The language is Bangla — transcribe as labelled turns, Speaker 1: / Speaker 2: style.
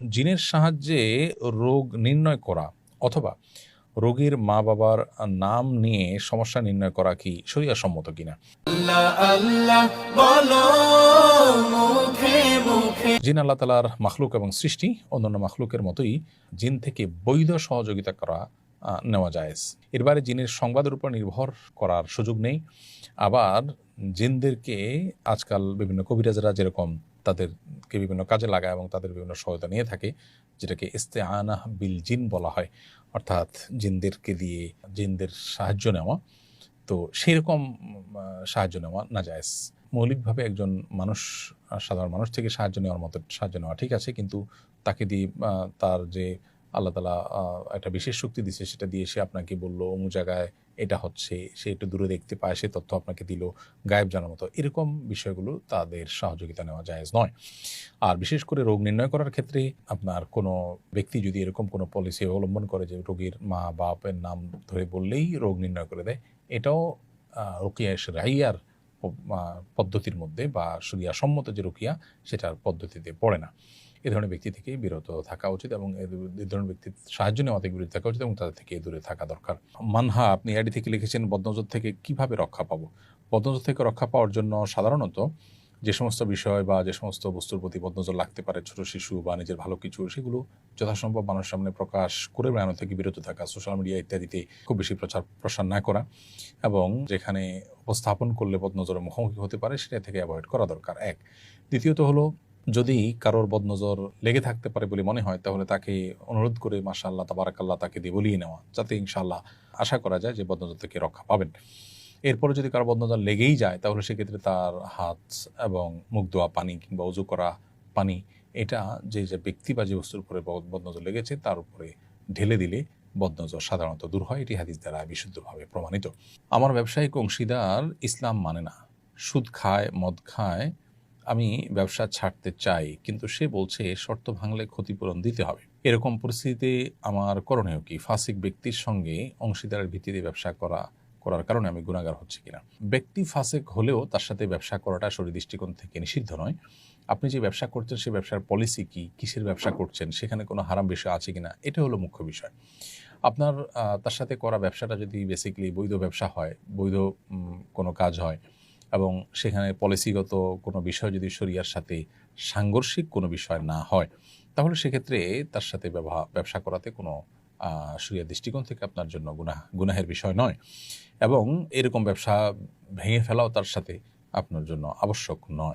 Speaker 1: জিনের সাহায্যে রোগ নির্ণয় করা অথবা রোগীর মা বাবার নাম নিয়ে সমস্যা নির্ণয় করা কি শরিয়া সম্মত কিনা? জিন আল্লাহ তালার মাখলুক এবং সৃষ্টি অন্যান্য মাখলুকের মতোই জিন থেকে বৈধ সহযোগিতা করা নেওয়া যায় এর বাইরে জিনের সংবাদের উপর নির্ভর করার সুযোগ নেই। আবার জিনদেরকে আজকাল বিভিন্ন কবিরাজরা যেরকম তাদেরকে বিভিন্ন কাজে লাগায় এবং তাদের বিভিন্ন সহায়তা নিয়ে থাকে, যেটাকে ইস্তে আনা বিল জিন বলা হয়। অর্থাৎ জিনদেরকে দিয়ে জিনদের সাহায্য নেওয়া। তো সেরকম রকম সাহায্য নেওয়া না যায় মৌলিকভাবে একজন মানুষ, সাধারণ মানুষ থেকে সাহায্য নেওয়ার মতো সাহায্য নেওয়া ঠিক আছে, কিন্তু তাকে দিয়ে তার যে আল্লাহ তালা একটা বিশেষ শক্তি দিছে, সেটা দিয়ে সে আপনাকে বলল, অমুক জায়গায় এটা হচ্ছে, সে একটু দূরে দেখতে পায়, সে তথ্য আপনাকে দিল, গায়েব জানার মতো। এরকম বিষয়গুলো তাদের সহযোগিতা নেওয়া জায়েজ নয়। আর বিশেষ করে রোগ নির্ণয় করার ক্ষেত্রে আপনার কোনো ব্যক্তি যদি এরকম কোনো পলিসি অবলম্বন করে যে রোগীর মা, বাপের নাম ধরে বললেই রোগ নির্ণয় করে দেয়, এটাও রোকিয়া রাইয়ার পদ্ধতির মধ্যে বা সরিয়া সম্মত যে রুকিয়া, সেটার পদ্ধতিতে পড়ে না। এ ধরনের ব্যক্তি থেকে বিরত থাকা উচিত এবং এ ধরনের ব্যক্তির সাহায্য নেওয়া থেকে বিরত থাকা উচিত এবং তাদের থেকে দূরে থাকা দরকার। মানহা, আপনি আইডি থেকে লিখেছেন বদনজর থেকে কীভাবে রক্ষা পাবো? বদনজর থেকে রক্ষা পাওয়ার জন্য সাধারণত যে সমস্ত বিষয় বা যে সমস্ত বস্তুর প্রতি বদনজর লাগতে পারে, ছোট শিশু বা নিজের ভালো কিছু, সেগুলো যথাসম্ভব মানুষের সামনে প্রকাশ করে বেড়ানো থেকে বিরত থাকা, সোশ্যাল মিডিয়া ইত্যাদিতে খুব বেশি প্রচার, প্রসার না করা এবং যেখানে উপস্থাপন করলে বদনজরের মুখোমুখি হতে পারে, সেটা থেকে অ্যাভয়েড করা দরকার, এক। দ্বিতীয়ত হলো যদি কারোর বদনজর লেগে থাকতে পারে বলে মনে হয়, তাহলে তাকে অনুরোধ করে মাশাআল্লাহ, তাবারাকাল্লাহ তাকে দিয়ে বলিয়ে নেওয়া, যাতে ইনশাআল্লাহ আশা করা যায় যে বদনজর থেকে রক্ষা পাবেন। এরপরে যদি কারও বদনজর লেগেই যায়, তাহলে সেক্ষেত্রে তার হাত এবং মুখ ধোয়া, পানি কিংবা উজু করা পানি, এটা যে যে ব্যক্তি বা যে বস্তুর উপরে বদ- বদনজর লেগেছে, তার উপরে ঢেলে দিলে বদনজর সাধারণত দূর হয়। এটি হাদিস দ্বারা বিশুদ্ধভাবে প্রমাণিত। আমার ব্যবসায়িক অংশীদার ইসলাম মানে না, সুদ খায়, মদ খায় আমি ব্যবসা ছাড়তে চাই, কিন্তু সে বলছে শর্ত ভাঙলে ক্ষতিপূরণ দিতে হবে। এরকম পরিস্থিতিতে আমার করণীয় কি? ফাসিক ব্যক্তির সঙ্গে অংশীদারের ভিত্তিতে ব্যবসা করা, করার কারণে আমি গুণাগার হচ্ছে কিনা? ব্যক্তি ফাসেক হলেও তার সাথে ব্যবসা করাটা শরীর দৃষ্টিকোণ থেকে নিষিদ্ধ নয়। আপনি যে ব্যবসা করছেন, সে ব্যবসার পলিসি কি? কিসের ব্যবসা করছেন? সেখানে কোনো হারাম বিষয় আছে কিনা? এটা হলো মুখ্য বিষয়। আপনার তার সাথে করা ব্যবসাটা যদি বেসিক্যালি বৈধ ব্যবসা হয়, বৈধ কোনো কাজ হয় এবং সেখানে পলিসিগত কোনো বিষয় যদি শরিয়ার সাথে সাংঘর্ষিক কোনো বিষয় না হয়, তাহলে সেক্ষেত্রে তার সাথে ব্যবসা করাতে কোনো শরিয়ার দৃষ্টিকোণ থেকে আপনার জন্য গুনাহ, গুনাহের বিষয় নয়। এবং এরকম ব্যবসা ভেঙে ফেলাও তার সাথে আপনার জন্য আবশ্যক নয়।